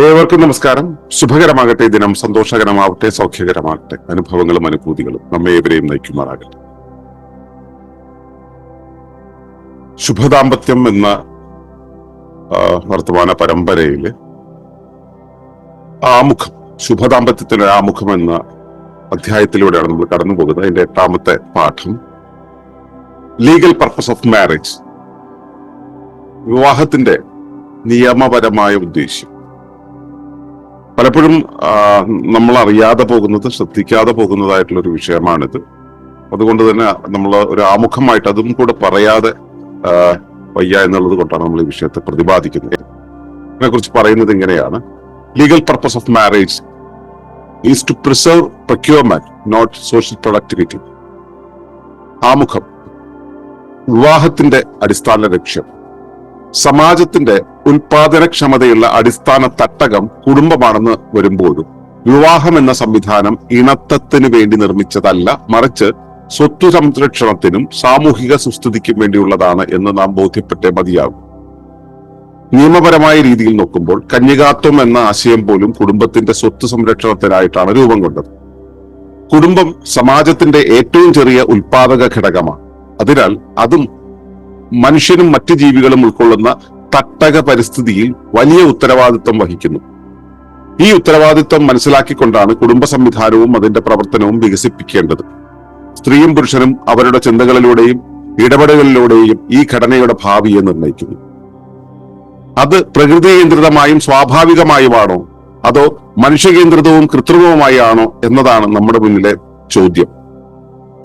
ഏവർക്കും നമസ്കാരം. ശുഭകരമാകട്ടെ ദിനം. സന്തോഷകരമാവട്ടെ സൗഖ്യകരമാകട്ടെ. അനുഭവങ്ങളും അനുഭൂതികളും നമ്മെ ഏവരെയും നയിക്കുമാറാകട്ടെ. ശുഭദാമ്പത്യം എന്ന വർത്തമാന പരമ്പരയിൽ ആമുഖം ശുഭദാമ്പത്യത്തിന് ആമുഖം എന്ന അധ്യായത്തിലൂടെയാണ് നമ്മൾ കടന്നു പോകുന്നത്. അതിന്റെ എട്ടാമത്തെ പാഠം. ലീഗൽ പർപ്പസ് ഓഫ് മാരേജ് വിവാഹത്തിന്റെ നിയമപരമായ ഉദ്ദേശ്യം. പലപ്പോഴും നമ്മൾ അറിയാതെ പോകുന്നത് ശ്രദ്ധിക്കാതെ പോകുന്നതായിട്ടുള്ള ഒരു വിഷയമാണിത്. അതുകൊണ്ട് തന്നെ നമ്മൾ ഒരു ആമുഖമായിട്ട് അതും കൂടെ പറയാതെ വയ്യ എന്നുള്ളത് കൊണ്ടാണ് നമ്മൾ ഈ വിഷയത്തെ പ്രതിപാദിക്കുന്നത്. ഇതിനെക്കുറിച്ച് പറയുന്നത് ഇങ്ങനെയാണ്. Legal purpose of marriage is to preserve procurement not social productivity ആമുഖം. വിവാഹത്തിന്റെ അടിസ്ഥാന ലക്ഷ്യം. സമാജത്തിന്റെ ഉൽപാദനക്ഷമതയുള്ള അടിസ്ഥാന തട്ടകം കുടുംബമാണെന്ന് വരുമ്പോഴും വിവാഹം എന്ന സംവിധാനം ഇണത്തത്തിന് വേണ്ടി നിർമ്മിച്ചതല്ല മറിച്ച് സ്വത്ത് സംരക്ഷണത്തിനും സാമൂഹിക സുസ്ഥിതിക്കും വേണ്ടിയുള്ളതാണ് എന്ന് നാം ബോധ്യപ്പെട്ടേ മതിയാകും. നിയമപരമായ രീതിയിൽ നോക്കുമ്പോൾ കന്യകാത്വം എന്ന ആശയം പോലും കുടുംബത്തിന്റെ സ്വത്ത് സംരക്ഷണത്തിനായിട്ടാണ് രൂപം കൊണ്ടത്. കുടുംബം സമാജത്തിന്റെ ഏറ്റവും ചെറിയ ഉൽപാദക ഘടകമാണ്. അതിനാൽ അതും മനുഷ്യനും മറ്റ് ജീവികളും ഉൾക്കൊള്ളുന്ന തട്ടക പരിസ്ഥിതിയിൽ വലിയ ഉത്തരവാദിത്വം വഹിക്കുന്നു. ഈ ഉത്തരവാദിത്വം മനസ്സിലാക്കിക്കൊണ്ടാണ് കുടുംബ സംവിധാനവും അതിന്റെ പ്രവർത്തനവും വികസിപ്പിക്കേണ്ടത്. സ്ത്രീയും പുരുഷനും അവരുടെ ചിന്തകളിലൂടെയും ഇടപെടലുകളിലൂടെയും ഈ ഘടനയുടെ ഭാവിയെ നിർണയിക്കുന്നു. അത് പ്രകൃതി കേന്ദ്രിതമായും സ്വാഭാവികമായുമാണോ? അതോ മനുഷ്യകേന്ദ്രിതവും കൃത്രിമവുമായാണോ എന്നതാണ് നമ്മുടെ മുന്നിലെ ചോദ്യം.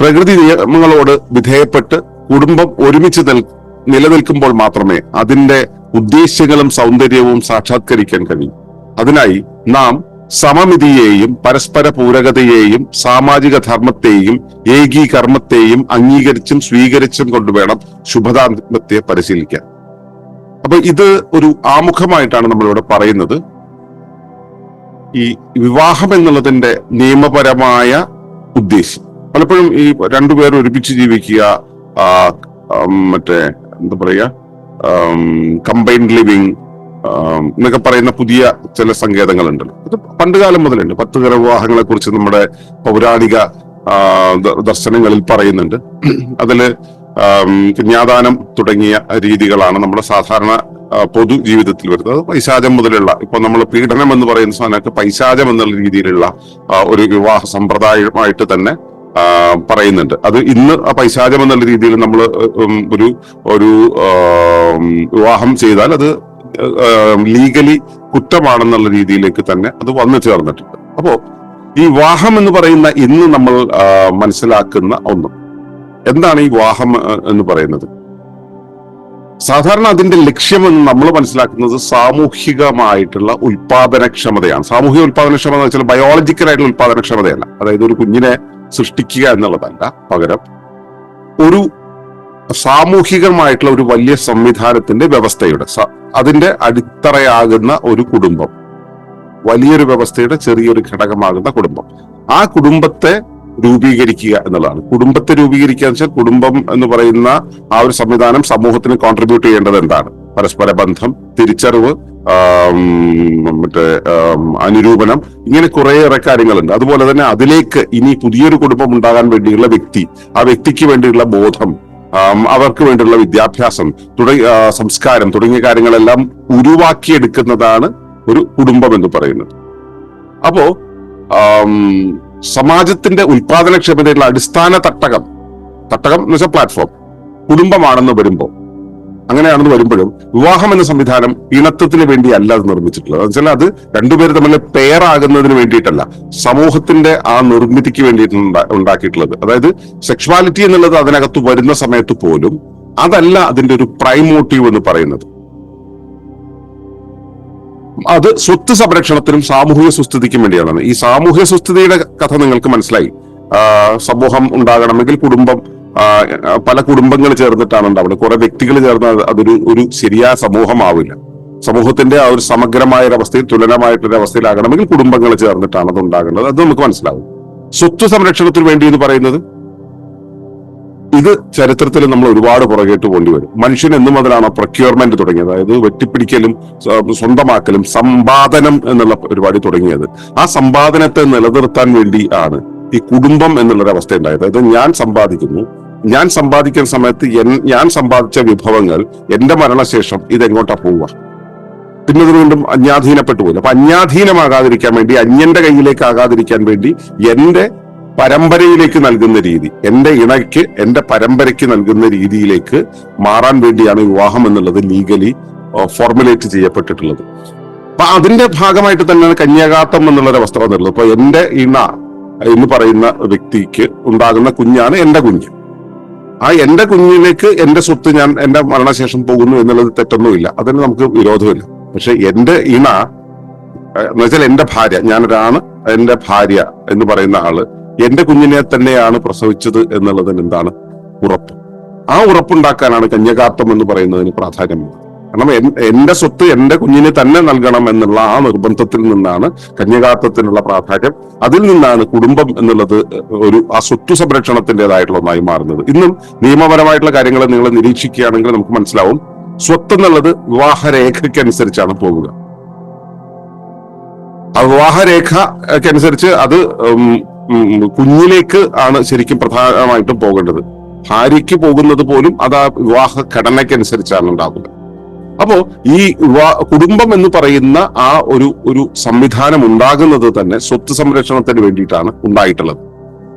പ്രകൃതി നിയമങ്ങളോട് വിധേയപ്പെട്ട് കുടുംബം ഒരുമിച്ച് നിൽ നിലനിൽക്കുമ്പോൾ മാത്രമേ അതിന്റെ ഉദ്ദേശ്യങ്ങളും സൗന്ദര്യവും സാക്ഷാത്കരിക്കാൻ കഴിയും. അതിനായി നാം സമമിതിയെയും പരസ്പര പൂരകതയെയും സാമാജിക ധർമ്മത്തെയും ഏകീകർമ്മത്തെയും അംഗീകരിച്ചും സ്വീകരിച്ചും കൊണ്ടുവേണം ശുഭദാമ്പത്യത്തെ പരിശീലിക്കാൻ. അപ്പൊ ഇത് ഒരു ആമുഖമായിട്ടാണ് നമ്മളിവിടെ പറയുന്നത്. ഈ വിവാഹം എന്നുള്ളതിന്റെ നിയമപരമായ ഉദ്ദേശ്യം. പലപ്പോഴും ഈ രണ്ടുപേർ ഒരുമിച്ച് ജീവിക്കുക മറ്റേ എന്താ പറയുക കമ്പൈൻഡ് ലിവിങ് എന്നൊക്കെ പറയുന്ന പുതിയ ചില സങ്കേതങ്ങളുണ്ടല്ലോ. ഇത് പണ്ടുകാലം മുതലുണ്ട്. പത്ത് തര വിവാഹങ്ങളെ കുറിച്ച് നമ്മുടെ പൗരാണിക ദർശനങ്ങളിൽ പറയുന്നുണ്ട്. അതിൽ കന്യാദാനം തുടങ്ങിയ രീതികളാണ് നമ്മുടെ സാധാരണ പൊതു ജീവിതത്തിൽ വരുന്നത്. അത് പൈശാചം മുതലുള്ള ഇപ്പൊ നമ്മൾ പീഡനം എന്ന് പറയുന്ന സാധനമൊക്കെ പൈശാചം എന്നുള്ള രീതിയിലുള്ള ഒരു വിവാഹ സമ്പ്രദായമായിട്ട് തന്നെ പറയുന്നുണ്ട്. അത് ഇന്ന് പൈശാചം എന്നുള്ള രീതിയിൽ നമ്മൾ ഒരു ഒരു വിവാഹം ചെയ്താൽ അത് ലീഗലി കുറ്റമാണെന്നുള്ള രീതിയിലേക്ക് തന്നെ അത് വന്നു ചേർന്നിട്ടുണ്ട്. അപ്പോ ഈ വിവാഹം എന്ന് പറയുന്ന ഇന്ന് നമ്മൾ മനസ്സിലാക്കുന്ന ഒന്ന്. എന്താണ് ഈ വിവാഹം എന്ന് പറയുന്നത്? സാധാരണ അതിന്റെ ലക്ഷ്യമെന്ന് നമ്മൾ മനസ്സിലാക്കുന്നത് സാമൂഹികമായിട്ടുള്ള ഉൽപാദനക്ഷമതയാണ്. സാമൂഹിക ഉൽപാദനക്ഷമത എന്ന് വെച്ചാൽ ബയോളജിക്കലായിട്ടുള്ള ഉൽപാദനക്ഷമതയല്ല. അതായത് ഒരു കുഞ്ഞിനെ സൃഷ്ടിക്കുക എന്നുള്ളതല്ല. പകരം ഒരു സാമൂഹികമായിട്ടുള്ള ഒരു വലിയ സംവിധാനത്തിന്റെ വ്യവസ്ഥയുടെ അതിന്റെ അടിത്തറയാകുന്ന ഒരു കുടുംബം. വലിയൊരു വ്യവസ്ഥയുടെ ചെറിയൊരു ഘടകമാകുന്ന കുടുംബം. ആ കുടുംബത്തെ രൂപീകരിക്കുക എന്നുള്ളതാണ്. കുടുംബത്തെ രൂപീകരിക്കുക എന്ന് വെച്ചാൽ കുടുംബം എന്ന് പറയുന്ന ആ ഒരു സംവിധാനം സമൂഹത്തിന് കോൺട്രിബ്യൂട്ട് ചെയ്യേണ്ടത് എന്താണ്? പരസ്പര ബന്ധം തിരിച്ചറിവ് മറ്റേ അനുരൂപണം ഇങ്ങനെ കുറേയേറെ കാര്യങ്ങളുണ്ട്. അതുപോലെ തന്നെ അതിലേക്ക് ഇനി പുതിയൊരു കുടുംബം ഉണ്ടാകാൻ വേണ്ടിയുള്ള വ്യക്തി ആ വ്യക്തിക്ക് വേണ്ടിയുള്ള ബോധം അവർക്ക് വേണ്ടിയുള്ള വിദ്യാഭ്യാസം തുടങ്ങി സംസ്കാരം തുടങ്ങിയ കാര്യങ്ങളെല്ലാം ഉരുവാക്കിയെടുക്കുന്നതാണ് ഒരു കുടുംബം എന്ന് പറയുന്നത്. അപ്പോ സമാജത്തിന്റെ ഉൽപാദനക്ഷമതയുള്ള അടിസ്ഥാന തട്ടകം. തട്ടകം എന്ന് വെച്ചാൽ പ്ലാറ്റ്ഫോം കുടുംബമാണെന്ന് വരുമ്പോൾ അങ്ങനെയാണെന്ന് വരുമ്പോഴും വിവാഹം എന്ന സംവിധാനം ഇണത്വത്തിന് വേണ്ടിയല്ല അത് നിർമ്മിച്ചിട്ടുള്ളത്. വെച്ചാൽ അത് രണ്ടുപേര് തമ്മിൽ പെയറാകുന്നതിന് വേണ്ടിയിട്ടല്ല. സമൂഹത്തിന്റെ ആ നിർമ്മിതിക്ക് വേണ്ടിയിട്ട് ഉണ്ടാക്കിയിട്ടുള്ളത്. അതായത് സെക്ഷുവാലിറ്റി എന്നുള്ളത് അതിനകത്ത് വരുന്ന സമയത്ത് പോലും അതല്ല അതിന്റെ ഒരു പ്രൈം മോട്ടീവ് എന്ന് പറയുന്നത്. അത് സ്വത്ത് സംരക്ഷണത്തിനും സാമൂഹിക സുസ്ഥിതിക്കും വേണ്ടിയാണ് ഈ സാമൂഹ്യ സുസ്ഥിതിയുടെ കഥ നിങ്ങൾക്ക് മനസ്സിലായി. സമൂഹം ഉണ്ടാകണമെങ്കിൽ കുടുംബം പല കുടുംബങ്ങൾ ചേർന്നിട്ടാണ് ഉണ്ടാവുന്നത് കുറെ വ്യക്തികൾ ചേർന്ന് അതൊരു ഒരു ശരിയായ സമൂഹമാവില്ല. സമൂഹത്തിന്റെ ആ ഒരു സമഗ്രമായ ഒരു അവസ്ഥയിൽ തുലനമായിട്ടൊരു അവസ്ഥയിലാകണമെങ്കിൽ കുടുംബങ്ങൾ ചേർന്നിട്ടാണ് അത് ഉണ്ടാകേണ്ടത് അത് നമുക്ക് മനസ്സിലാവും. സ്വത്ത് സംരക്ഷണത്തിന് വേണ്ടി എന്ന് പറയുന്നത് ഇത് ചരിത്രത്തിൽ നമ്മൾ ഒരുപാട് പുറകേട്ട് പോണ്ടി വരും. മനുഷ്യൻ എന്ന് മുതലാണ് പ്രൊക്യൂർമെന്റ് തുടങ്ങിയത്. അതായത് വെട്ടിപ്പിടിക്കലും സ്വ- സ്വന്തമാക്കലും സമ്പാദനം എന്നുള്ള പരിപാടി തുടങ്ങിയത്. ആ സമ്പാദനത്തെ നിലനിർത്താൻ വേണ്ടി ആണ് ഈ കുടുംബം എന്നുള്ളൊരു അവസ്ഥ ഉണ്ടായത് അതായത് ഞാൻ സമ്പാദിക്കുന്നു. ഞാൻ സമ്പാദിക്കുന്ന സമയത്ത് ഞാൻ സമ്പാദിച്ച വിഭവങ്ങൾ എന്റെ മരണശേഷം ഇതെങ്ങോട്ടാ പോവുക? പിന്നെ ഇത് വീണ്ടും അന്യാധീനപ്പെട്ടു പോയി. അപ്പൊ അന്യാധീനമാകാതിരിക്കാൻ വേണ്ടി അന്യന്റെ കയ്യിലേക്ക് ആകാതിരിക്കാൻ വേണ്ടി എന്റെ പരമ്പരയിലേക്ക് നൽകുന്ന രീതി എന്റെ ഇണയ്ക്ക് എന്റെ പരമ്പരയ്ക്ക് നൽകുന്ന രീതിയിലേക്ക് മാറാൻ വേണ്ടിയാണ് വിവാഹം എന്നുള്ളത് ലീഗലി ഫോർമുലേറ്റ് ചെയ്യപ്പെട്ടിട്ടുള്ളത്. അപ്പൊ അതിന്റെ ഭാഗമായിട്ട് തന്നെയാണ് കന്യാകാത്തം എന്നുള്ളൊരു അവസ്ഥ വന്നിട്ടുള്ളത്. അപ്പൊ എന്റെ ഇണ എന്ന് പറയുന്ന വ്യക്തിക്ക് ഉണ്ടാകുന്ന കുഞ്ഞാണ് എന്റെ കുഞ്ഞ്. ആ എന്റെ കുഞ്ഞിലേക്ക് എന്റെ സ്വത്ത് ഞാൻ എന്റെ മരണശേഷം പോകുന്നു എന്നുള്ളത് തെറ്റൊന്നുമില്ല. അതിന് നമുക്ക് വിരോധമില്ല. പക്ഷെ എന്റെ ഇണ എന്നുവെച്ചാൽ എന്ന് വെച്ചാൽ എന്റെ ഭാര്യ ഞാനൊരാണ് എന്റെ ഭാര്യ എന്ന് പറയുന്ന ആൾ എന്റെ കുഞ്ഞിനെ തന്നെയാണ് പ്രസവിച്ചത് എന്നുള്ളതിന് എന്താണ് ഉറപ്പ്. ആ ഉറപ്പുണ്ടാക്കാനാണ് കന്യകാത്വം എന്ന് പറയുന്നതിന് പ്രാധാന്യമുള്ളത് കാരണം എന്റെ സ്വത്ത് എന്റെ കുഞ്ഞിന് തന്നെ നൽകണം എന്നുള്ള ആ നിർബന്ധത്തിൽ നിന്നാണ് കന്യകാത്വത്തിനുള്ള പ്രാധാന്യം. അതിൽ നിന്നാണ് കുടുംബം എന്നുള്ളത് ഒരു ആ സ്വത്ത് സംരക്ഷണത്തിന്റെതായിട്ടുള്ള ഒന്നായി മാറുന്നത്. ഇന്നും നിയമപരമായിട്ടുള്ള കാര്യങ്ങൾ നിങ്ങൾ നിരീക്ഷിക്കുകയാണെങ്കിൽ നമുക്ക് മനസ്സിലാവും. സ്വത്ത് എന്നുള്ളത് വിവാഹരേഖയ്ക്കനുസരിച്ചാണ് പോകുക ആ വിവാഹരേഖയ്ക്കനുസരിച്ച് അത് കുഞ്ഞിലേക്ക് ആണ് ശരിക്കും പ്രധാനമായിട്ടും പോകേണ്ടത്. ഭാര്യയ്ക്ക് പോകുന്നത് പോലും അത് ആ വിവാഹ ഘടനയ്ക്കനുസരിച്ചാണ് ഉണ്ടാകുന്നത്. അപ്പോ ഈ വിവാ- കുടുംബം എന്ന് പറയുന്ന ആ ഒരു ഒരു സംവിധാനം ഉണ്ടാകുന്നത് തന്നെ സ്വത്ത് സംരക്ഷണത്തിന് വേണ്ടിയിട്ടാണ് ഉണ്ടായിട്ടുള്ളത്.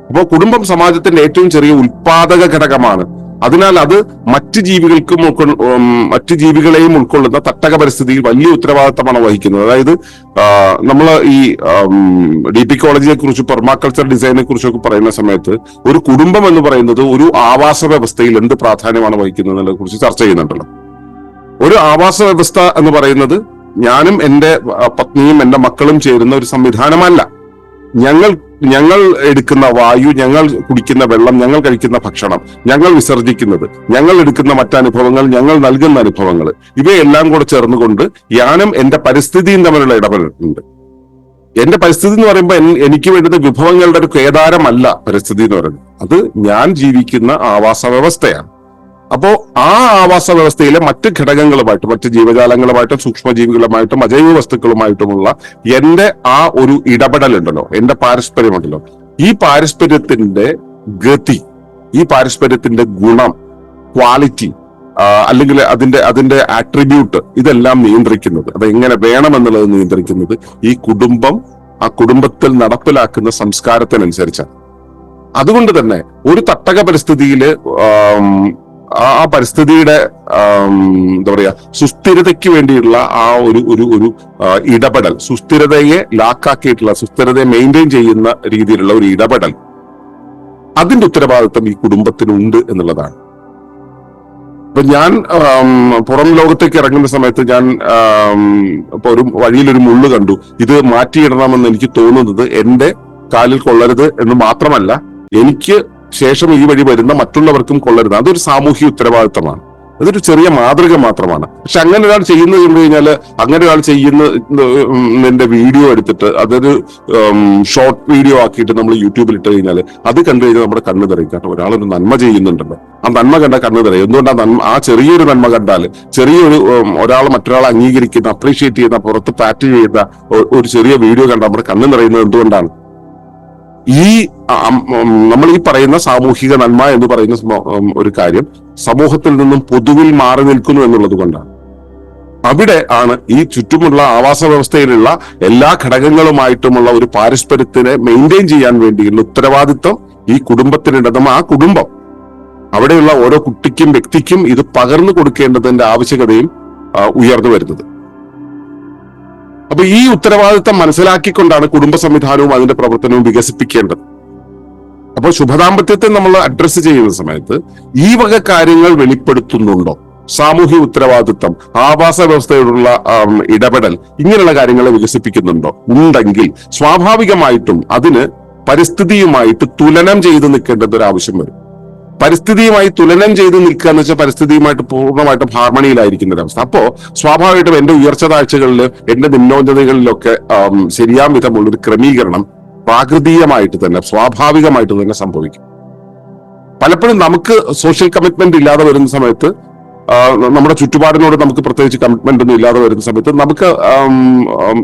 അപ്പോൾ കുടുംബം സമാജത്തിന്റെ ഏറ്റവും ചെറിയ ഉൽപാദക ഘടകമാണ് അതിനാൽ അത് മറ്റ് ജീവികൾക്കും മറ്റ് ജീവികളെയും ഉൾക്കൊള്ളുന്ന തട്ടക പരിസ്ഥിതിയിൽ വലിയ ഉത്തരവാദിത്തമാണ് വഹിക്കുന്നത്. അതായത് നമ്മൾ ഈ ഡി പി കോളേജിനെ കുറിച്ച് പെർമാകൾച്ചർ ഡിസൈനെ കുറിച്ചൊക്കെ പറയുന്ന സമയത്ത് ഒരു കുടുംബം എന്ന് പറയുന്നത് ഒരു ആവാസ വ്യവസ്ഥയിൽ എന്ത് പ്രാധാന്യമാണ് വഹിക്കുന്നത് എന്നുള്ളതിനെ കുറിച്ച് ചർച്ച ചെയ്യുന്നുണ്ടല്ലോ. ഒരു ആവാസ വ്യവസ്ഥ എന്ന് പറയുന്നത് ഞാനും എന്റെ പത്നിയും എന്റെ മക്കളും ചേരുന്ന ഒരു സംവിധാനമല്ല. ഞങ്ങൾ ഞങ്ങൾ എടുക്കുന്ന വായു ഞങ്ങൾ കുടിക്കുന്ന വെള്ളം ഞങ്ങൾ കഴിക്കുന്ന ഭക്ഷണം ഞങ്ങൾ വിസർജിക്കുന്നത് ഞങ്ങൾ എടുക്കുന്ന മറ്റനുഭവങ്ങൾ ഞങ്ങൾ നൽകുന്ന അനുഭവങ്ങൾ ഇവയെല്ലാം കൂടെ ചേർന്നുകൊണ്ട് യാനം എന്റെ പരിസ്ഥിതിയും തമ്മിലുള്ള ഇടപെടലുണ്ട്. എന്റെ പരിസ്ഥിതി എന്ന് പറയുമ്പോൾ എനിക്ക് വേണ്ടുന്ന വിഭവങ്ങളുടെ ഒരു കേദാരമല്ല പരിസ്ഥിതി എന്ന് പറയുന്നത്. അത് ഞാൻ ജീവിക്കുന്ന ആവാസ വ്യവസ്ഥയാണ് അപ്പോ ആ ആവാസ വ്യവസ്ഥയിലെ മറ്റ് ഘടകങ്ങളുമായിട്ടും മറ്റ് ജീവജാലങ്ങളുമായിട്ടും സൂക്ഷ്മജീവികളുമായിട്ടും അജൈവ വസ്തുക്കളുമായിട്ടുമുള്ള എന്റെ ആ ഒരു ഇടപെടലുണ്ടല്ലോ എന്റെ പാരസ്പര്യമുണ്ടല്ലോ. ഈ പാരസ്പര്യത്തിന്റെ ഗതി ഈ പാരസ്പര്യത്തിന്റെ ഗുണം ക്വാളിറ്റി അല്ലെങ്കിൽ അതിന്റെ അതിന്റെ ആട്രിബ്യൂട്ട് ഇതെല്ലാം നിയന്ത്രിക്കുന്നത്. അത് എങ്ങനെ വേണമെന്നുള്ളത് നിയന്ത്രിക്കുന്നത് ഈ കുടുംബം ആ കുടുംബത്തിൽ നടപ്പിലാക്കുന്ന സംസ്കാരത്തിനനുസരിച്ചാണ്. അതുകൊണ്ട് തന്നെ ഒരു തട്ടക പരിസ്ഥിതിയിൽ ആം, പരിസ്ഥിതിയുടെ എന്താ പറയാ സുസ്ഥിരതയ്ക്ക് വേണ്ടിയുള്ള ആ ഒരു ഒരു ഒരു ഇടപെടൽ സുസ്ഥിരതയെ ലാക്കാക്കിയിട്ടുള്ള സുസ്ഥിരതയെ മെയിന്റെയിൻ ചെയ്യുന്ന രീതിയിലുള്ള ഒരു ഇടപെടൽ. അതിന്റെ ഉത്തരവാദിത്വം ഈ കുടുംബത്തിനുണ്ട് എന്നുള്ളതാണ്. ഇപ്പൊ ഞാൻ പുറം ലോകത്തേക്ക് ഇറങ്ങുന്ന സമയത്ത് ഞാൻ ഇപ്പൊ ഒരു വഴിയിലൊരു മുള്ളു കണ്ടു. ഇത് മാറ്റിയിടണമെന്ന് എനിക്ക് തോന്നുന്നത് എന്റെ കാലിൽ കൊള്ളരുത് എന്ന് മാത്രമല്ല എനിക്ക് ശേഷം ഈ വഴി വരുന്ന മറ്റുള്ളവർക്കും കൊള്ളരുത്. അതൊരു സാമൂഹ്യ ഉത്തരവാദിത്തമാണ്. അതൊരു ചെറിയ മാതൃക മാത്രമാണ്. പക്ഷെ അങ്ങനെ ഒരാൾ ചെയ്യുന്നത് കണ്ടു കഴിഞ്ഞാൽ അങ്ങനെ ഒരാൾ ചെയ്യുന്നതിന്റെ വീഡിയോ എടുത്തിട്ട് അതൊരു ഷോർട്ട് വീഡിയോ ആക്കിയിട്ട് നമ്മൾ യൂട്യൂബിൽ ഇട്ട് കഴിഞ്ഞാൽ അത് കണ്ടു കഴിഞ്ഞാൽ നമ്മുടെ കണ്ണ് തെറിയും. കാരണം ഒരാളൊരു നന്മ ചെയ്യുന്നുണ്ടല്ലോ. ആ നന്മ കണ്ട കണ്ണ് തെറിയും. എന്തുകൊണ്ടാ നന്മ ആ ചെറിയൊരു നന്മ കണ്ടാൽ ചെറിയൊരു ഒരാൾ മറ്റൊരാളെ അംഗീകരിക്കുന്ന അപ്രീഷിയേറ്റ് ചെയ്യുന്ന പുറത്ത് പാറ്റ് ചെയ്യുന്ന ഒരു ചെറിയ വീഡിയോ കണ്ട നമ്മുടെ കണ്ണ് നിറയുന്നത് എന്തുകൊണ്ടാണ്? ഈ നമ്മൾ ഈ പറയുന്ന സാമൂഹിക നന്മ എന്ന് പറയുന്ന ഒരു കാര്യം സമൂഹത്തിൽ നിന്നും പൊതുവിൽ മാറി നിൽക്കുന്നു എന്നുള്ളത് കൊണ്ടാണ്. അവിടെ ആണ് ഈ ചുറ്റുമുള്ള ആവാസ വ്യവസ്ഥയിലുള്ള എല്ലാ ഘടകങ്ങളുമായിട്ടുമുള്ള ഒരു പാരസ്പര്യത്തിനെ മെയിന്റെയിൻ ചെയ്യാൻ വേണ്ടിയുള്ള ഉത്തരവാദിത്വം ഈ കുടുംബത്തിനുണ്ടെന്നും ആ കുടുംബം. അവിടെയുള്ള ഓരോ കുട്ടിക്കും വ്യക്തിക്കും ഇത് പകർന്നു കൊടുക്കേണ്ടതിന്റെ ആവശ്യകതയും ഉയർന്നു വരുന്നത്. അപ്പൊ ഈ ഉത്തരവാദിത്തം മനസ്സിലാക്കിക്കൊണ്ടാണ് കുടുംബ സംവിധാനവും അതിന്റെ പ്രവർത്തനവും വികസിപ്പിക്കേണ്ടത്. അപ്പോൾ ശുഭദാമ്പത്യത്തെ നമ്മൾ അഡ്രസ്സ് ചെയ്യുന്ന സമയത്ത് ഈ വക കാര്യങ്ങൾ വെളിപ്പെടുത്തുന്നുണ്ടോ? സാമൂഹ്യ ഉത്തരവാദിത്തം ആവാസ വ്യവസ്ഥയോടുള്ള ഇടപെടൽ ഇങ്ങനെയുള്ള കാര്യങ്ങളെ വികസിപ്പിക്കുന്നുണ്ടോ? ഉണ്ടെങ്കിൽ സ്വാഭാവികമായിട്ടും അതിന് പരിസ്ഥിതിയുമായിട്ട് തുലനം ചെയ്ത് നിൽക്കേണ്ടത് ഒരു ആവശ്യം വരും. പരിസ്ഥിതിയുമായി തുലനം ചെയ്ത് നിൽക്കുക എന്ന് വെച്ചാൽ പരിസ്ഥിതിയുമായിട്ട് പൂർണമായിട്ടും ഹാർമണിയിലായിരിക്കുന്ന ഒരു അവസ്ഥ അപ്പോ സ്വാഭാവികമായിട്ടും എന്റെ ഉയർച്ച താഴ്ചകളിൽ എന്റെ നിമ്നോന്നതകളിലൊക്കെ ശരിയാം വിധമുള്ള ഒരു ക്രമീകരണം പ്രാകൃതീയമായിട്ട് തന്നെ സ്വാഭാവികമായിട്ട് തന്നെ സംഭവിക്കും. പലപ്പോഴും നമുക്ക് സോഷ്യൽ കമ്മിറ്റ്മെന്റ് ഇല്ലാതെ വരുന്ന സമയത്ത് നമ്മുടെ ചുറ്റുപാടിനോട് നമുക്ക് പ്രത്യേകിച്ച് കമ്മിറ്റ്മെന്റ് ഒന്നും ഇല്ലാതെ വരുന്ന സമയത്ത് നമുക്ക്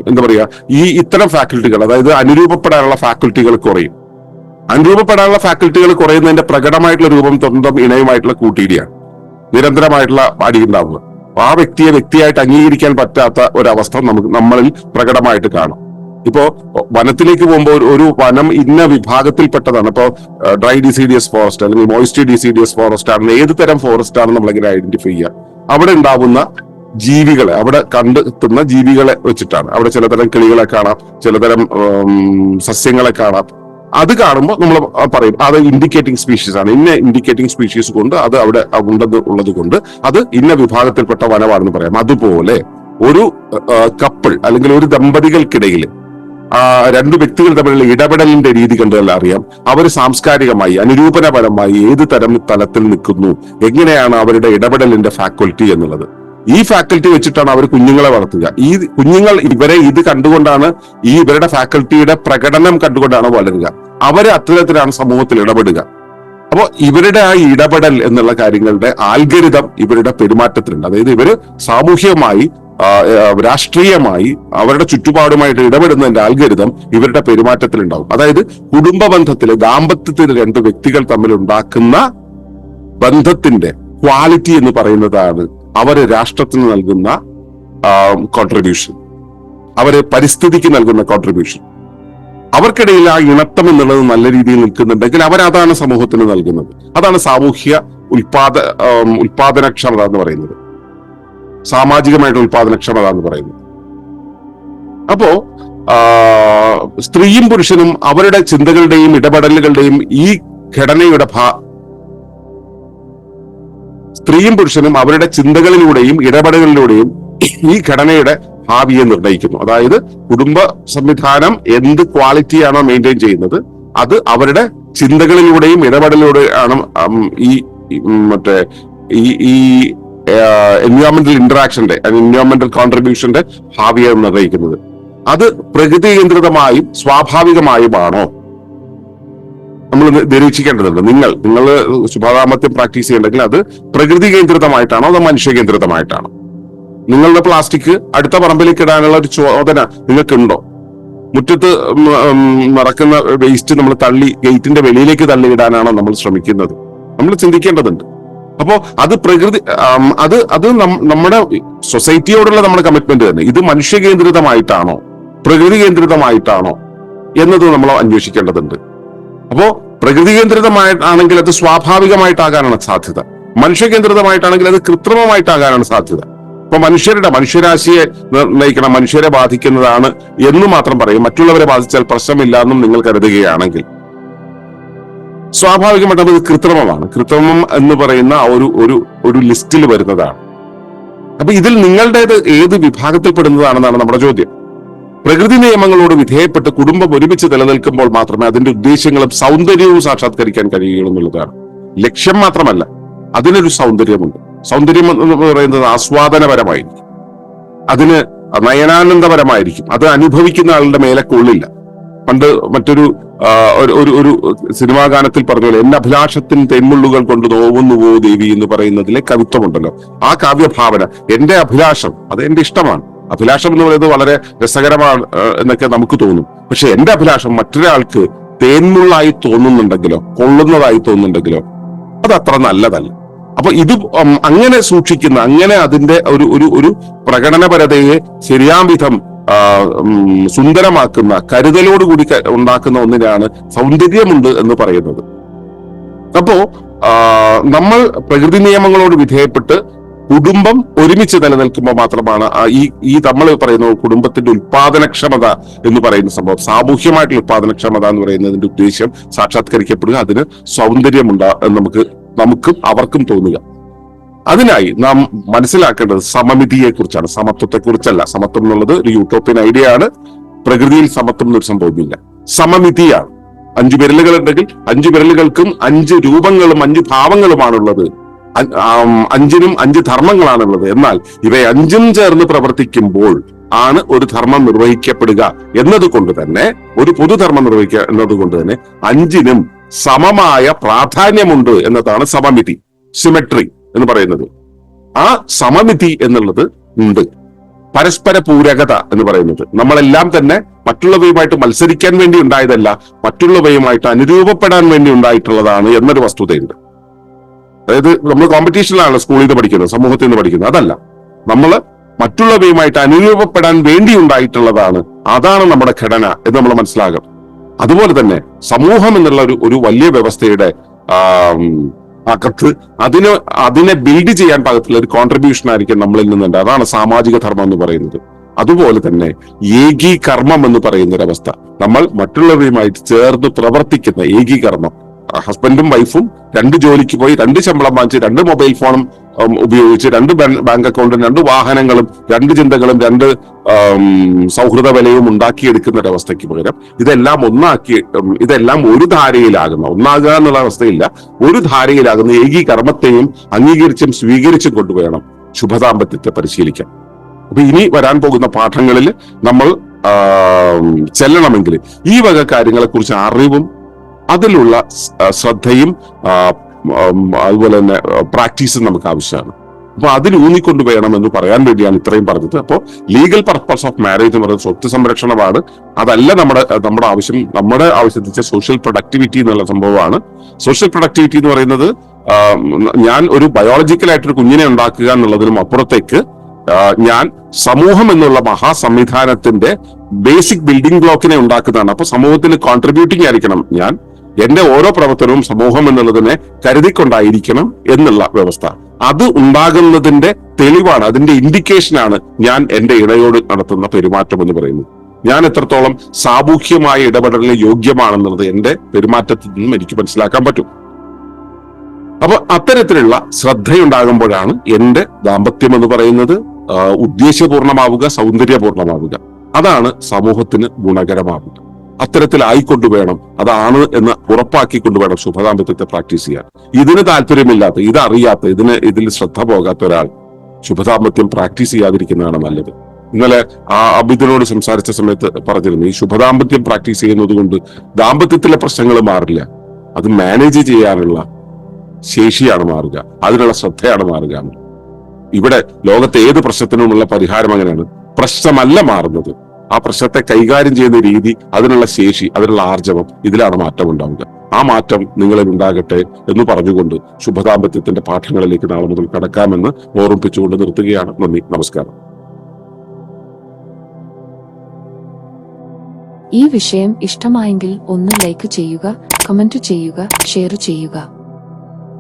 എന്താ പറയുക ഈ ഇത്തരം ഫാക്കൽറ്റികൾ അതായത് അനുരൂപപ്പെടാനുള്ള ഫാക്കൽറ്റികൾ കുറയും. അനുരൂപപ്പെടാനുള്ള ഫാക്കൽറ്റികൾ കുറയുന്നതിന്റെ പ്രകടമായിട്ടുള്ള രൂപം സ്വന്തം ഇണയുമായിട്ടുള്ള കൂട്ടിയിടിയാണ്. നിരന്തരമായിട്ടുള്ള അടിയുണ്ടാവുക. ആ വ്യക്തിയെ വ്യക്തിയായിട്ട് അംഗീകരിക്കാൻ പറ്റാത്ത ഒരവസ്ഥ നമുക്ക് നമ്മളിൽ പ്രകടമായിട്ട് കാണാം. ഇപ്പോ വനത്തിലേക്ക് പോകുമ്പോൾ ഒരു- ഒരു വനം ഇന്ന വിഭാഗത്തിൽപ്പെട്ടതാണ്. ഇപ്പോ ഡ്രൈ ഡിസിഡിയസ് ഫോറസ്റ്റ് അല്ലെങ്കിൽ മോയിസ്റ്റി ഡിസിഡിയസ് ഫോറസ്റ്റ് ആണ് ഏത് തരം ഫോറസ്റ്റ് ആണ് നമ്മളിങ്ങനെ ഐഡന്റിഫൈ ചെയ്യുക അവിടെ ഉണ്ടാവുന്ന ജീവികളെ അവിടെ കണ്ടെത്തുന്ന ജീവികളെ വെച്ചിട്ടാണ്. അവിടെ ചിലതരം കിളികളെ കാണാം ചിലതരം സസ്യങ്ങളെ കാണാം. അത് കാണുമ്പോൾ നമ്മൾ പറയും അത് ഇൻഡിക്കേറ്റിംഗ് സ്പീഷീസ് ആണ്. ഇന്ന ഇൻഡിക്കേറ്റിംഗ് സ്പീഷീസ് കൊണ്ട് അത് അവിടെ ഉണ്ടെന്ന് ഉള്ളത് കൊണ്ട് അത് ഇന്ന വിഭാഗത്തിൽപ്പെട്ട വനമാണെന്ന് പറയാം. അതുപോലെ ഒരു കപ്പിൾ അല്ലെങ്കിൽ ഒരു ദമ്പതികൾക്കിടയിൽ രണ്ടു വ്യക്തികൾ തമ്മിലുള്ള ഇടപെടലിന്റെ രീതി കണ്ടാൽ അറിയാം. അവർ സാംസ്കാരികമായി അനുരൂപനപരമായി ഏത് തരം തലത്തിൽ നിൽക്കുന്നു എങ്ങനെയാണ് അവരുടെ ഇടപെടലിന്റെ ഫാക്കൽറ്റി എന്നുള്ളത്. ഈ ഫാക്കൽറ്റി വെച്ചിട്ടാണ് അവർ കുഞ്ഞുങ്ങളെ വളർത്തുക. ഈ കുഞ്ഞുങ്ങൾ ഇവരെ ഇത് കണ്ടുകൊണ്ടാണ് ഈ ഇവരുടെ ഫാക്കൽറ്റിയുടെ പ്രകടനം കണ്ടുകൊണ്ടാണ് വളരുക. അവരെ അത്തരത്തിലാണ് സമൂഹത്തിൽ ഇടപെടുക. അപ്പോൾ ഇവരുടെ ആ ഇടപെടൽ എന്നുള്ള കാര്യങ്ങളുടെ ആൽഗരിതം ഇവരുടെ പെരുമാറ്റത്തിലുണ്ട്. അതായത് ഇവർ സാമൂഹികമായി രാഷ്ട്രീയമായി അവരുടെ ചുറ്റുപാടുമായിട്ട് ഇടപെടുന്നതിന്റെ ആൽഗരിതം ഇവരുടെ പെരുമാറ്റത്തിലുണ്ടാവും. അതായത് കുടുംബ ബന്ധത്തിൽ ദാമ്പത്യത്തിൽ രണ്ട് വ്യക്തികൾ തമ്മിൽ ഉണ്ടാക്കുന്ന ബന്ധത്തിന്റെ ക്വാളിറ്റി എന്ന് പറയുന്നതാണ് അവർ രാഷ്ട്രത്തിന് നൽകുന്ന കോൺട്രിബ്യൂഷൻ അവരെ പരിസ്ഥിതിക്ക് നൽകുന്ന കോൺട്രിബ്യൂഷൻ അവർക്കിടയിൽ ആ ഇണത്തം എന്നുള്ളത് നല്ല രീതിയിൽ നിൽക്കുന്നുണ്ടെങ്കിൽ അവരതാണ് സമൂഹത്തിന് നൽകുന്നത്. അതാണ് സാമൂഹ്യ ഉൽപാദ ഉൽപാദനക്ഷമത എന്ന് പറയുന്നത്. സാമാജികമായിട്ട് ഉൽപാദനക്ഷമത എന്ന് പറയുന്നത്. അപ്പോ സ്ത്രീയും പുരുഷനും അവരുടെ ചിന്തകളുടെയും ഇടപെടലുകളുടെയും ഈ ഘടനയുടെ സ്ത്രീയും പുരുഷനും അവരുടെ ചിന്തകളിലൂടെയും ഇടപെടലുകളിലൂടെയും ഈ ഘടനയുടെ ഭാവിയെ നിർണയിക്കുന്നു അതായത് കുടുംബ സംവിധാനം എന്ത് ക്വാളിറ്റിയാണോ മെയിന്റെയിൻ ചെയ്യുന്നത് അത് അവരുടെ ചിന്തകളിലൂടെയും ഇടപെടലിലൂടെയാണ് ഈ, മറ്റേ ഈ ഈ എൻവയോൺമെന്റൽ ഇന്ററാക്ഷന്റെ എൻവയോൺമെന്റൽ കോൺട്രിബ്യൂഷന്റെ ഭാവിയെ നിർണയിക്കുന്നത് അത് പ്രകൃതി കേന്ദ്രിതമായും സ്വാഭാവികമായുമാണോ? നമ്മൾ നിരീക്ഷിക്കേണ്ടതുണ്ട്. നിങ്ങൾ നിങ്ങൾ ശുഭാദാമത്യം പ്രാക്ടീസ് ചെയ്യണമെങ്കിൽ അത് പ്രകൃതി കേന്ദ്രിതമായിട്ടാണോ അതോ മനുഷ്യ കേന്ദ്രിതമായിട്ടാണോ? നിങ്ങളുടെ പ്ലാസ്റ്റിക് അടുത്ത പറമ്പിലേക്ക് ഇടാനുള്ള ഒരു ചോദന നിങ്ങൾക്കുണ്ടോ? മുറ്റത്ത് നടക്കുന്ന വേസ്റ്റ് നമ്മൾ തള്ളി ഗേറ്റിന്റെ വെളിയിലേക്ക് തള്ളി ഇടാനാണോ നമ്മൾ ശ്രമിക്കുന്നത്? നമ്മൾ ചിന്തിക്കേണ്ടതുണ്ട്. അപ്പോ അത് പ്രകൃതി അത് അത് നമ്മുടെ സൊസൈറ്റിയോടുള്ള നമ്മുടെ കമ്മിറ്റ്മെന്റ് തന്നെ. ഇത് മനുഷ്യ കേന്ദ്രിതമായിട്ടാണോ? പ്രകൃതി കേന്ദ്രിതമായിട്ടാണോ? എന്നത് നമ്മൾ അന്വേഷിക്കേണ്ടതുണ്ട്. അപ്പോ പ്രകൃതി കേന്ദ്രിതമായിട്ടാണെങ്കിൽ അത് സ്വാഭാവികമായിട്ടാകാനാണ് സാധ്യത. മനുഷ്യ കേന്ദ്രിതമായിട്ടാണെങ്കിൽ അത് കൃത്രിമമായിട്ടാകാനാണ് സാധ്യത. ഇപ്പൊ മനുഷ്യരുടെ മനുഷ്യരാശിയെ നിർണയിക്കണം മനുഷ്യരെ ബാധിക്കുന്നതാണ് എന്ന് മാത്രം പറയും. മറ്റുള്ളവരെ ബാധിച്ചാൽ പ്രശ്നമില്ല എന്നും നിങ്ങൾ കരുതുകയാണെങ്കിൽ. സ്വാഭാവികമായിട്ടും അത് കൃത്രിമമാണ്. കൃത്രിമം എന്ന് പറയുന്ന ഒരു ഒരു ഒരു ലിസ്റ്റിൽ വരുന്നതാണ്. അപ്പൊ ഇതിൽ നിങ്ങളുടേത് ഏത് വിഭാഗത്തിൽപ്പെടുന്നതാണെന്നാണ് നമ്മുടെ ചോദ്യം. പ്രകൃതി നിയമങ്ങളോട് വിധേയപ്പെട്ട് കുടുംബം ഒരുമിച്ച് നിലനിൽക്കുമ്പോൾ മാത്രമേ അതിന്റെ ഉദ്ദേശ്യങ്ങളും സൗന്ദര്യവും സാക്ഷാത്കരിക്കാൻ കഴിയുകയുള്ളൂ എന്നുള്ളതാണ്. ലക്ഷ്യം മാത്രമല്ല അതിനൊരു സൗന്ദര്യമുണ്ട്. സൗന്ദര്യം എന്ന് പറയുന്നത് ആസ്വാദനപരമായിരിക്കും. അതിന് നയനാനന്ദപരമായിരിക്കും. അത് അനുഭവിക്കുന്ന ആളുടെ മേലെ കൊള്ളില്ല. പണ്ട് മറ്റൊരു ഒരു ഒരു ഒരു സിനിമാ ഗാനത്തിൽ പറഞ്ഞ പോലെ എന്റെ അഭിലാഷത്തിൻ തെന്മുള്ളുകൾ കൊണ്ട് നോവുന്നുവോ ദേവി എന്ന് പറയുന്നതിലെ കവിത്വമുണ്ടല്ലോ. ആ കാവ്യഭാവന എന്റെ അഭിലാഷം അത് എന്റെ ഇഷ്ടമാണ്. അഭിലാഷം എന്ന് പറയുന്നത് വളരെ രസകരമാണ് എന്നൊക്കെ നമുക്ക് തോന്നും. പക്ഷെ എന്റെ അഭിലാഷം മറ്റൊരാൾക്ക് തേന്മുള്ളായി തോന്നുന്നുണ്ടെങ്കിലോ കൊള്ളുന്നതായി തോന്നുന്നുണ്ടെങ്കിലോ അത് അത്ര നല്ലതല്ല. അപ്പൊ ഇത് അങ്ങനെ സൂക്ഷിക്കുന്ന അങ്ങനെ അതിന്റെ ഒരു ഒരു ഒരു പ്രകടനപരതയെ ശരിയാം വിധം സുന്ദരമാക്കുന്ന കരുതലോടുകൂടി കൂടി ഉണ്ടാക്കുന്ന ഒന്നിനാണ് സൗന്ദര്യമുണ്ട് എന്ന് പറയുന്നത്. അപ്പോ നമ്മൾ പ്രകൃതി നിയമങ്ങളോട് വിധേയപ്പെട്ട് കുടുംബം ഒരുമിച്ച് നിലനിൽക്കുമ്പോൾ മാത്രമാണ് ഈ ഈ നമ്മൾ പറയുന്ന കുടുംബത്തിന്റെ ഉൽപാദനക്ഷമത എന്ന് പറയുന്ന സംഭവം. സാമൂഹ്യമായിട്ടുള്ള ഉൽപാദനക്ഷമത എന്ന് പറയുന്നതിന്റെ ഉദ്ദേശം സാക്ഷാത്കരിക്കപ്പെടുക അതിന് സൗന്ദര്യമുണ്ടാ നമുക്ക് നമുക്കും അവർക്കും തോന്നുക. അതിനായി നാം മനസ്സിലാക്കേണ്ടത് സമമിതിയെ കുറിച്ചാണ് സമത്വത്തെ കുറിച്ചല്ല സമത്വം എന്നുള്ളത് ഒരു യൂട്ടോപ്യൻ ഐഡിയ ആണ്. പ്രകൃതിയിൽ സമത്വം എന്നൊരു സംഭവമില്ല. സമമിതിയാണ്. അഞ്ചു വിരലുകൾ ഉണ്ടെങ്കിൽ അഞ്ചു വിരലുകൾക്കും അഞ്ച് രൂപങ്ങളും അഞ്ച് ഭാവങ്ങളുമാണുള്ളത്. അഞ്ചിനും അഞ്ച് ധർമ്മങ്ങളാണുള്ളത്. എന്നാൽ ഇവയെ അഞ്ചും ചേർന്ന് പ്രവർത്തിക്കുമ്പോൾ ആണ് ഒരു ധർമ്മം നിർവഹിക്കപ്പെടുക എന്നതുകൊണ്ട് തന്നെ ഒരു പൊതുധർമ്മം നിർവഹിക്കുക എന്നതുകൊണ്ട് തന്നെ അഞ്ചിനും സമമായ പ്രാധാന്യമുണ്ട് എന്നതാണ് സമമിതി സിമെട്രി എന്ന് പറയുന്നത്. ആ സമമിതി എന്നുള്ളത് ഉണ്ട്. പരസ്പര പൂരകത എന്ന് പറയുന്നത്. നമ്മളെല്ലാം തന്നെ മറ്റുള്ളവയുമായിട്ട് മത്സരിക്കാൻ വേണ്ടി ഉണ്ടായതല്ല മറ്റുള്ളവയുമായിട്ട് അനുരൂപപ്പെടാൻ വേണ്ടി ഉണ്ടായിട്ടുള്ളതാണ് എന്നൊരു വസ്തുതയുണ്ട്. അതായത് നമ്മൾ കോമ്പറ്റീഷനിലാണ് സ്കൂളിൽ നിന്ന് പഠിക്കുന്നത് സമൂഹത്തിൽ നിന്ന് പഠിക്കുന്നത്. അതല്ല. നമ്മൾ മറ്റുള്ളവയുമായിട്ട് അനുരൂപപ്പെടാൻ വേണ്ടി ഉണ്ടായിട്ടുള്ളതാണ്. അതാണ് നമ്മുടെ ഘടന എന്ന് നമ്മൾ മനസ്സിലാകും. അതുപോലെ തന്നെ സമൂഹം എന്നുള്ള ഒരു ഒരു വലിയ വ്യവസ്ഥയുടെ അകത്ത് അതിന് അതിനെ ബിൽഡ് ചെയ്യാൻ പാകത്തിലുള്ള ഒരു കോൺട്രിബ്യൂഷൻ ആയിരിക്കും നമ്മളിൽ നിന്നുണ്ട്. അതാണ് സാമാജിക ധർമ്മം എന്ന് പറയുന്നത്. അതുപോലെ തന്നെ ഏകീകർമ്മം എന്ന് പറയുന്ന ഒരവസ്ഥ നമ്മൾ മറ്റുള്ളവരുമായിട്ട് ചേർന്ന് പ്രവർത്തിക്കുന്ന ഏകീകർമ്മം. ഹസ്ബൻഡും വൈഫും രണ്ട് ജോലിക്ക് പോയി രണ്ട് ശമ്പളം വാങ്ങിച്ച് രണ്ട് മൊബൈൽ ഫോണും ഉപയോഗിച്ച് രണ്ട് ബാങ്ക് അക്കൗണ്ടും രണ്ട് വാഹനങ്ങളും രണ്ട് ചിന്തകളും രണ്ട് സൗഹൃദ വിലയും ഉണ്ടാക്കിയെടുക്കുന്ന ഒരവസ്ഥയ്ക്ക് പകരം ഇതെല്ലാം ഒന്നാക്കി ഇതെല്ലാം ഒരു ധാരയിലാകുന്ന. ഒന്നാകുക എന്നുള്ള അവസ്ഥയില്ല. ഒരു ധാരയിലാകുന്ന. ഏകീകർമ്മത്തെയും അംഗീകരിച്ചും സ്വീകരിച്ചും കൊണ്ടുവേണം ശുഭദാമ്പത്യത്തെ പരിശീലിക്കാൻ അപ്പൊ ഇനി വരാൻ പോകുന്ന പാഠങ്ങളിൽ നമ്മൾ ചെല്ലണമെങ്കിൽ ഈ വക കാര്യങ്ങളെ കുറിച്ച് അറിവും അതിലുള്ള ശ്രദ്ധയും അതുപോലെ തന്നെ പ്രാക്ടീസും നമുക്ക് ആവശ്യമാണ്. അപ്പൊ വേണം വേണമെന്ന് പറയാൻ വേണ്ടിയാണ് ഇത്രയും പറഞ്ഞത്. അപ്പോൾ ലീഗൽ പർപ്പസ് ഓഫ് മാരേജ് എന്ന് പറയുന്നത് സ്വത്ത് സംരക്ഷണമാണ്. അതല്ല നമ്മുടെ നമ്മുടെ ആവശ്യം നമ്മുടെ ആവശ്യത്തിച്ച സോഷ്യൽ പ്രൊഡക്ടിവിറ്റി എന്നുള്ള സംഭവമാണ്. സോഷ്യൽ പ്രൊഡക്ടിവിറ്റി എന്ന് പറയുന്നത് ഞാൻ ഒരു ബയോളജിക്കൽ ആയിട്ടൊരു കുഞ്ഞിനെ ഉണ്ടാക്കുക എന്നുള്ളതിനും അപ്പുറത്തേക്ക് ഞാൻ സമൂഹം എന്നുള്ള മഹാസംവിധാനത്തിന്റെ ബേസിക് ബിൽഡിംഗ് ബ്ലോക്കിനെ ഉണ്ടാക്കുന്നതാണ്. അപ്പൊ സമൂഹത്തിന് കോൺട്രിബ്യൂട്ടിംഗ് ആയിരിക്കണം ഞാൻ. എന്റെ ഓരോ പ്രവർത്തനവും സമൂഹം എന്നുള്ളതിനെ കരുതിക്കൊണ്ടായിരിക്കണം എന്നുള്ള വ്യവസ്ഥ. അത് ഉണ്ടാകുന്നതിന്റെ തെളിവാണ് അതിന്റെ ഇൻഡിക്കേഷനാണ് ഞാൻ എന്റെ ഇണയോട് നടത്തുന്ന പെരുമാറ്റം എന്ന് പറയുന്നത്. ഞാൻ എത്രത്തോളം സാമൂഹ്യമായ ഇടപെടലിന് യോഗ്യമാണെന്നുള്ളത് എന്റെ പെരുമാറ്റത്തിൽ നിന്നും എനിക്ക് മനസ്സിലാക്കാൻ പറ്റും. അപ്പൊ അത്തരത്തിലുള്ള ശ്രദ്ധയുണ്ടാകുമ്പോഴാണ് എന്റെ ദാമ്പത്യം എന്ന് പറയുന്നത് ഉദ്ദേശപൂർണമാവുക സൗന്ദര്യപൂർണമാവുക. അതാണ് സമൂഹത്തിന് ഗുണകരമാവുക. അത്തരത്തിലായിക്കൊണ്ട് വേണം. അതാണ് എന്ന് ഉറപ്പാക്കിക്കൊണ്ട് വേണം ശുഭദാമ്പത്യത്തെ പ്രാക്ടീസ് ചെയ്യാൻ. ഇതിന് താല്പര്യമില്ലാത്ത ഇതറിയാത്ത ഇതിന് ഇതിൽ ശ്രദ്ധ പോകാത്ത ഒരാൾ ശുഭദാമ്പത്യം പ്രാക്ടീസ് ചെയ്യാതിരിക്കുന്നതാണ് നല്ലത്. ഇന്നലെ ആ അബിദിനോട് സംസാരിച്ച സമയത്ത് പറഞ്ഞിരുന്നു ഈ ശുഭദാമ്പത്യം പ്രാക്ടീസ് ചെയ്യുന്നത് കൊണ്ട് ദാമ്പത്യത്തിലെ പ്രശ്നങ്ങൾ മാറില്ല. അത് മാനേജ് ചെയ്യാനുള്ള ശേഷിയാണ് മാറുക. അതിനുള്ള ശ്രദ്ധയാണ് മാറുക ഇവിടെ ലോകത്തെ ഏത് പ്രശ്നത്തിനുമുള്ള പരിഹാരം അങ്ങനെയാണ്. പ്രശ്നമല്ല മാറുന്നത്. ആ പ്രശ്നത്തെ കൈകാര്യം ചെയ്യുന്ന രീതി അതിനുള്ള ശേഷി അതിനുള്ള ആർജവം ഇതിലാണ് മാറ്റം ഉണ്ടാവുക. ആ മാറ്റം നിങ്ങളിൽ ഉണ്ടാകട്ടെ എന്ന് പറഞ്ഞുകൊണ്ട് ശുഭദാമ്പത്യത്തിന്റെ പാഠങ്ങളിലേക്ക് നാളെ മുതൽ കടക്കാമെന്ന് ഓർമ്മിപ്പിച്ചുകൊണ്ട് നിർത്തുകയാണ്. നന്ദി നമസ്കാരം. ഈ വിഷയം ഇഷ്ടമായെങ്കിൽ ഒന്ന് ലൈക്ക് ചെയ്യുക കമന്റ് ചെയ്യുക ഷെയർ ചെയ്യുക.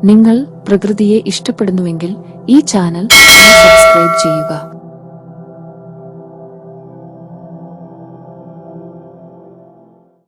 നിങ്ങൾ പ്രകൃതിയെ ഇഷ്ടപ്പെടുന്നുവെങ്കിൽ ഈ ചാനൽ സബ്സ്ക്രൈബ് ചെയ്യുക.